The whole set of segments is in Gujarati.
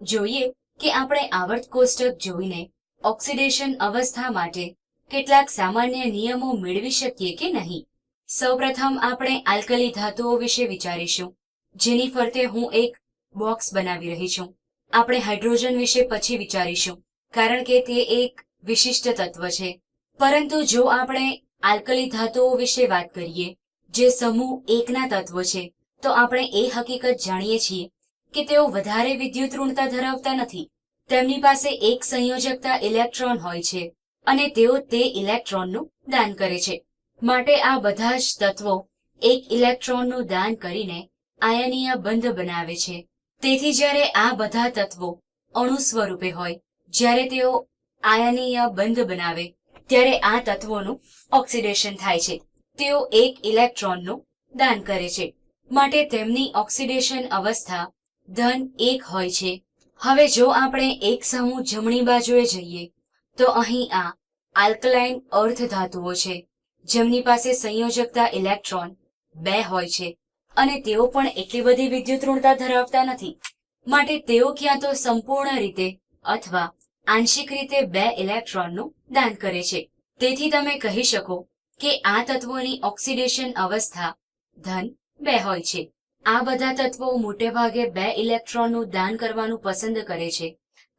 જોઈએ કે આપણે આવર્ત કોષ્ટક જોઈને ઓક્સિડેશન અવસ્થા માટે કેટલાક સામાન્ય નિયમો મેળવી શકીએ કે નહીં? સૌપ્રથમ આપણે આલ્કલી ધાતુઓ વિશે વિચારીશું, જેની ફરતે હું એક બોક્સ બનાવી રહી છું. આપણે હાઇડ્રોજન વિશે પછી વિચારીશું, કારણ કે તે એક વિશિષ્ટ તત્વ છે. પરંતુ જો આપણે આલ્કલી ધાતુઓ વિશે વાત કરીએ, જે સમૂહ એકના તત્વો છે, તો આપણે એ હકીકત જાણીએ છીએ કે તેઓ વધારે વિદ્યુત ઋણતા ધરાવતા નથી. તેમની પાસે એક સંયોજકતા ઇલેક્ટ્રોન હોય છે અને તેઓ તે ઇલેક્ટ્રોનનું દાન કરે છે. માટે આ બધા જ તત્વો એક ઇલેક્ટ્રોનનું દાન કરીને આયનીય બંધ બનાવે છે. તેથી જ્યારે આ બધા તત્વો અણુ સ્વરૂપે હોય, જ્યારે તેઓ આયનીય બંધ બનાવે, ત્યારે આ તત્વોનું ઓક્સિડેશન થાય છે. તેઓ એક ઇલેક્ટ્રોનનું દાન કરે છે. માટે તેમની ઓક્સિડેશન અવસ્થા ધન એક હોય છે. હવે જો આપણે એક સમૂહ જમણી બાજુએ જઈએ, તો અહીં આ આલ્કલાઇન અર્ધ ધાતુઓ છે. જેમની પાસે સંયોજકતા ઇલેક્ટ્રોન બે હોય છે. અને તેઓ પણ એટલી બધી વિદ્યુત ઋણતા ધરાવતા નથી. માટે તેઓ ક્યાં તો સંપૂર્ણ રીતે અથવા આંશિક રીતે બે ઇલેક્ટ્રોનનું દાન કરે છે. તેથી તમે કહી શકો કે આ તત્વોની ઓક્સિડેશન અવસ્થા ધન બે હોય છે. આ બધા તત્વો મોટે ભાગે બે ઇલેક્ટ્રોનનું દાન કરવાનું પસંદ કરે છે.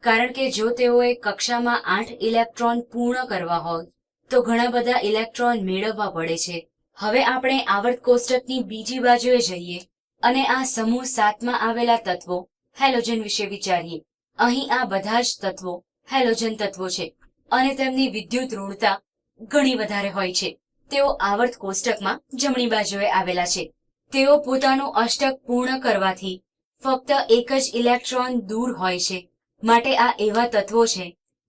કારણ કે જો તેઓએ કક્ષામાં આઠ ઇલેક્ટ્રોન પૂર્ણ કરવા હોય, તો ઘણા બધા ઇલેક્ટ્રોન મેળવવા પડે છે. હવે આપણે આવર્ત કોષ્ટકની બીજી બાજુએ જઈએ અને આ સમૂહ સાતમાં આવેલા તત્વો, હેલોજન વિશે વિચારીએ. અહીં આ બધા જ તત્વો હેલોજન તત્વો છે અને તેમની વિદ્યુત ઋણતા ઘણી વધારે હોય છે. તેઓ આવર્ત કોષ્ટકમાં જમણી બાજુએ આવેલા છે. તેઓ પોતાનું અષ્ટક પૂર્ણ કરવાથી ફક્ત એક જ ઇલેક્ટ્રોન દૂર હોય છે. માટે આ એવા તત્વો છે,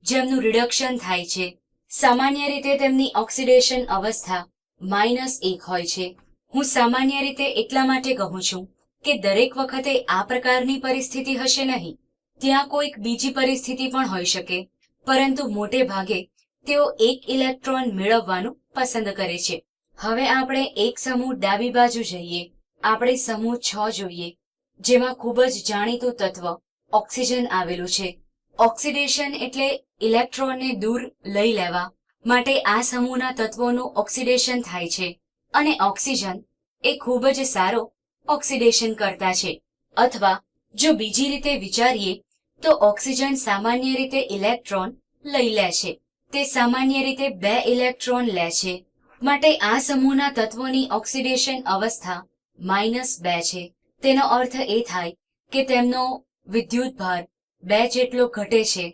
જેમનું રિડક્શન થાય છે. સામાન્ય રીતે તેમની ઓક્સિડેશન અવસ્થા માઇનસ એક હોય છે. હું સામાન્ય રીતે એટલા માટે કહું છું કે દરેક વખતે આ પ્રકારની પરિસ્થિતિ હશે નહીં. ત્યાં કોઈક બીજી પરિસ્થિતિ પણ હોઈ શકે, પરંતુ મોટે ભાગે તેઓ એક ઇલેક્ટ્રોન મેળવવાનું પસંદ કરે છે. હવે આપણે એક સમૂહ ડાબી બાજુ જઈએ. આપણે સમૂહ છ જોઈએ. જેમાં ખૂબ જ જાણીતું તત્વ, ઓક્સિજન આવેલું છે. ઓક્સિડેશન એટલે ઇલેક્ટ્રોનને દૂર લઈ લેવા માટે આ સમૂહના તત્વોનું ઓક્સિડેશન થાય છે. અને ઓક્સિજન એ ખૂબ જ સારો ઓક્સિડેશન કરતા છે. અથવા જો બીજી રીતે વિચારીએ, તો ઓક્સિજન સામાન્ય રીતે ઇલેક્ટ્રોન લઈ લે છે. તે સામાન્ય રીતે બે ઇલેક્ટ્રોન લે છે. માટે આ સમૂહના તત્વોની ઓક્સિડેશન અવસ્થા માઇનસ બે છે. તેનો અર્થ એ થાય કે તેમનો વિદ્યુત ભાર બે જેટલો ઘટે છે.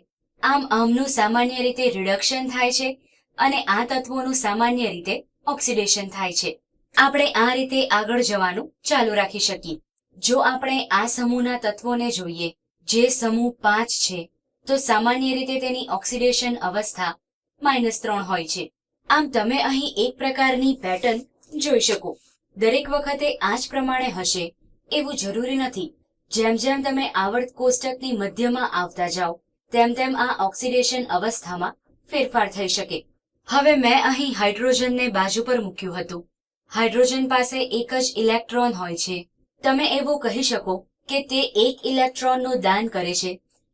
આમ આમનું સામાન્ય રીતે રિડક્શન થાય છે અને આ તત્વોનું સામાન્ય રીતે ઓક્સિડેશન થાય છે. આપણે આ રીતે આગળ જવાનું ચાલુ રાખી શકીએ. જો આપણે આ સમૂહના તત્વોને જોઈએ, જે સમૂહ પાંચ છે, તો સામાન્ય રીતે તેની ઓક્સિડેશન અવસ્થા માઇનસ ત્રણ હોય છે. આમ તમે અહીં એક પ્રકારની પેટર્ન જોઈ શકો. દરેક વખતે આ જ પ્રમાણે હશે. એવું જરૂરી નથી. જેમ જેમ તમે આવર્ત કોષ્ટકની મધ્યમાં આવતા જાઓ, તેમ તેમ આ ઓક્સિડેશન અવસ્થામાં ફેરફાર થઈ શકે. હવે મેં અહીં હાઇડ્રોજનને બાજુ પર મૂક્યું હતું. હાઇડ્રોજન પાસે એક જ ઇલેક્ટ્રોન હોય છે. તમે એવું કહી શકો કે તે એક ઇલેક્ટ્રોનનું દાન કરે છે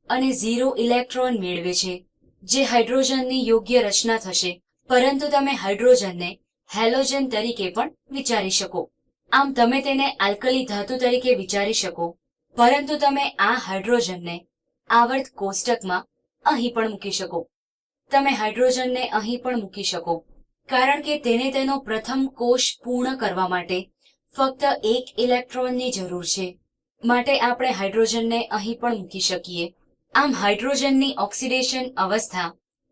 અને ઝીરો ઇલેક્ટ્રોન મેળવે છે, જે હાઇડ્રોજનની યોગ્ય રચના થશે. પરંતુ તમે હાઇડ્રોજનને હેલોજન તરીકે પણ વિચારી શકો. આમ તમે તેને આલ્કલી ધાતુ તરીકે વિચારી શકો. પરંતુ તમે આ હાઇડ્રોજનને આવર્ત કોષ્ટકમાં અહીં પણ મૂકી શકો. તમે હાઇડ્રોજનને અહીં પણ મૂકી શકો. કારણ કે તેને તેનો પ્રથમ કોષ પૂર્ણ કરવા માટે ફક્ત એક ઇલેક્ટ્રોનની જરૂર છે. માટે આપણે હાઇડ્રોજનને અહીં પણ મૂકી શકીએ. આમ હાઇડ્રોજનની ઓક્સિડેશન અવસ્થા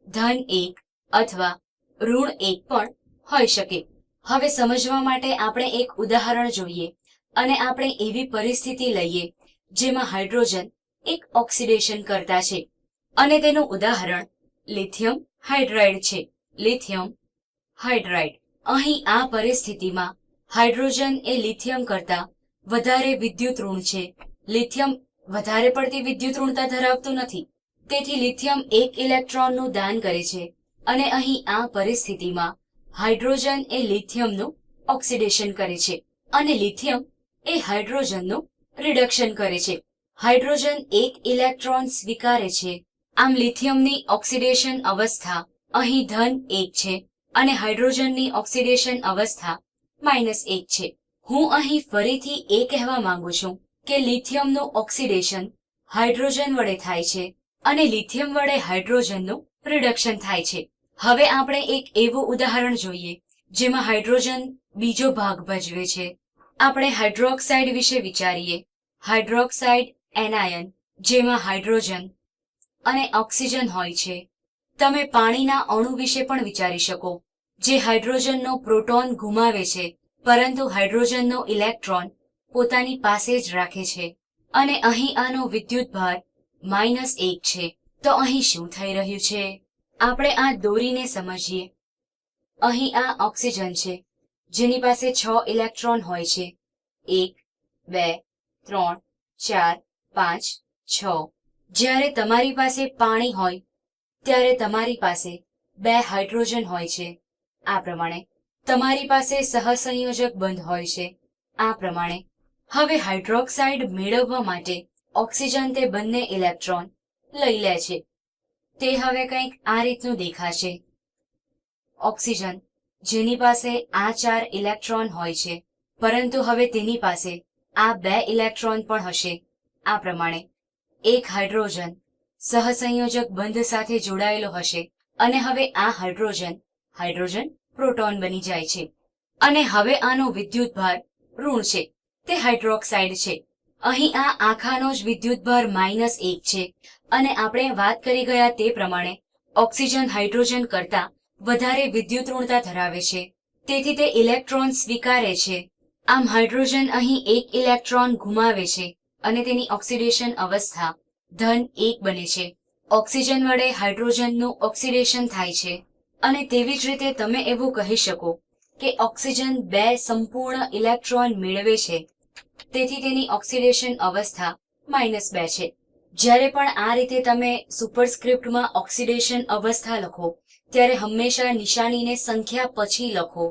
ધન એક અથવા ઋણ એક પણ હોઈ શકે. હવે સમજવા માટે આપણે એક ઉદાહરણ જોઈએ અને આપણે એવી પરિસ્થિતિ લઈએ જેમાં હાઇડ્રોજન એક ઓક્સિડેશન કરતા છે અને તેનું ઉદાહરણ લિથિયમ હાઇડ્રાઇડ છે. Lithium hydride. અહીં આ પરિસ્થિતિમાં હાઇડ્રોજન એ લિથિયમ કરતા વધારે વિદ્યુત ઋણ છે. લિથિયમ વધારે પડતી વિદ્યુત ઋણતા ધરાવતું નથી. તેથી લિથિયમ એક ઇલેક્ટ્રોનનું દાન કરે છે. અને અહીં આ પરિસ્થિતિમાં હાઇડ્રોજન એ લિથિયમનું ઓક્સિડેશન કરે છે અને લિથિયમ એ હાઇડ્રોજનનું રિડક્શન કરે છે. હાઇડ્રોજન એક ઇલેક્ટ્રોન સ્વીકારે છે. આમ લિથિયમની ઓક્સિડેશન અવસ્થા અહીં ધન એક છે અને હાઇડ્રોજનની ઓક્સિડેશન અવસ્થા માઇનસ એક છે. હું અહીં ફરીથી એ કહેવા માંગુ છું કે લિથિયમનું ઓક્સિડેશન હાઇડ્રોજન વડે થાય છે અને લિથિયમ વડે હાઇડ્રોજનનું રિડક્શન થાય છે. હવે આપણે એક એવું ઉદાહરણ જોઈએ, જેમાં હાઇડ્રોજન બીજો ભાગ ભજવે છે. આપણે હાઇડ્રોક્સાઇડ વિશે વિચારીએ. હાઇડ્રોક્સાઇડ એનાયન, જેમાં હાઇડ્રોજન અને ઓક્સિજન હોય છે. તમે પાણીના અણુ વિશે પણ વિચારી શકો, જે હાઇડ્રોજનનો પ્રોટોન ગુમાવે છે, પરંતુ હાઇડ્રોજનનો ઇલેક્ટ્રોન પોતાની પાસે જ રાખે છે. અને અહીં આનો વિદ્યુતભાર માઇનસ એક છે. તો અહીં શું થઈ રહ્યું છે? આપણે આ દોરીને સમજીએ. અહીં આ ઓક્સિજન છે, જેની પાસે છ ઇલેક્ટ્રોન હોય છે. એક, બે, ત્રણ, ચાર, પાંચ, છ. જ્યારે તમારી પાસે પાણી હોય, ત્યારે તમારી પાસે બે હાઇડ્રોજન હોય છે. આ પ્રમાણે તમારી પાસે સહસંયોજક બંધ હોય છે. આ પ્રમાણે હવે હાઇડ્રોક્સાઇડ મેળવવા માટે ઓક્સિજન તે બંને ઇલેક્ટ્રોન લઈ લે છે. તે હવે કંઈક આ રીતનું દેખાશે. ઓક્સિજન, જેની પાસે આ ચાર ઇલેક્ટ્રોન હોય છે, પરંતુ હવે તેની પાસે આ બે ઇલેક્ટ્રોન પણ હશે. આ પ્રમાણે, એક હાઇડ્રોજન સહસંયોજક બંધ સાથે જોડાયેલો હશે, અને હવે આ હાઇડ્રોજન હાઇડ્રોજન પ્રોટોન બની જાય છે. અને હવે આનો વિદ્યુતભાર ઋણ છે, તે હાઇડ્રોક્સાઇડ છે. અહીં આ આખાનો જ વિદ્યુતભાર માઇનસ એક છે. અને આપણે વાત કરી ગયા તે પ્રમાણે, ઓક્સિજન હાઇડ્રોજન કરતા વધારે વિદ્યુત ઋણતા ધરાવે છે. તેથી તે ઇલેક્ટ્રોન સ્વીકારે છે. આમ હાઇડ્રોજન અહીં એક ઇલેક્ટ્રોન ગુમાવે છે અને તેની ઓક્સિડેશન અવસ્થા ધન એક બને છે. ઓક્સિજન વડે હાઇડ્રોજનનું ઓક્સિડેશન થાય છે. અને તેવી જ રીતે તમે એવું કહી શકો કે ઓક્સિજન બે સંપૂર્ણ ઇલેક્ટ્રોન મેળવે છે. તેથી તેની ઓક્સિડેશન અવસ્થા માઇનસ બે છે. જ્યારે પણ આ રીતે તમે સુપરસ્ક્રિપ્ટમાં ઓક્સિડેશન અવસ્થા લખો, ત્યારે હંમેશા નિશાનીને સંખ્યા પછી લખો.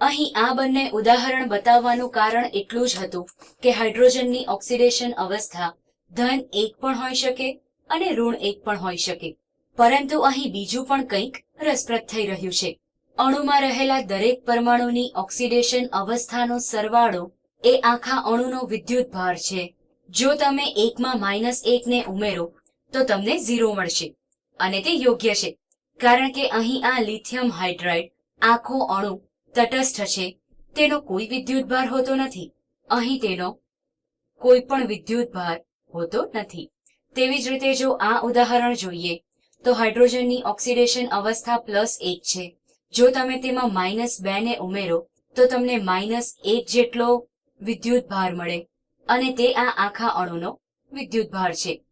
અહીં આ બંને ઉદાહરણ બતાવવાનું કારણ એટલું જ હતું કે હાઇડ્રોજનની ઓક્સિડેશન અવસ્થા ધન એક પણ હોઈ શકે અને ઋણ એક પણ હોઈ શકે. પરંતુ અહીં બીજું પણ કંઈક રસપ્રદ થઈ રહ્યું છે. અણુમાં રહેલા દરેક પરમાણુની ઓક્સિડેશન અવસ્થાનો સરવાળો એ આખા અણુનો વિદ્યુત ભાર છે. જો તમે એકમાં માઇનસ એકને ઉમેરો, તો તમને ઝીરો મળશે. અને તે યોગ્ય છે. કારણ કે અહીં આ લિથિયમ હાઇડ્રાઇડ, આખો અણુ, તટસ્થ છે. તેનો કોઈ વિદ્યુત ભાર હોતો નથી. અહીં તેનો કોઈ પણ વિદ્યુત ભાર હોતો નથી. તેવી જ રીતે જો આ ઉદાહરણ જોઈએ, તો હાઇડ્રોજનની ઓક્સિડેશન અવસ્થા પ્લસ એક છે. જો તમે તેમાં માઇનસ બે ને ઉમેરો, તો તમને માઇનસ એક જેટલો વિદ્યુત ભાર મળે. અને તે આ આખા અણુનો વિદ્યુત ભાર છે.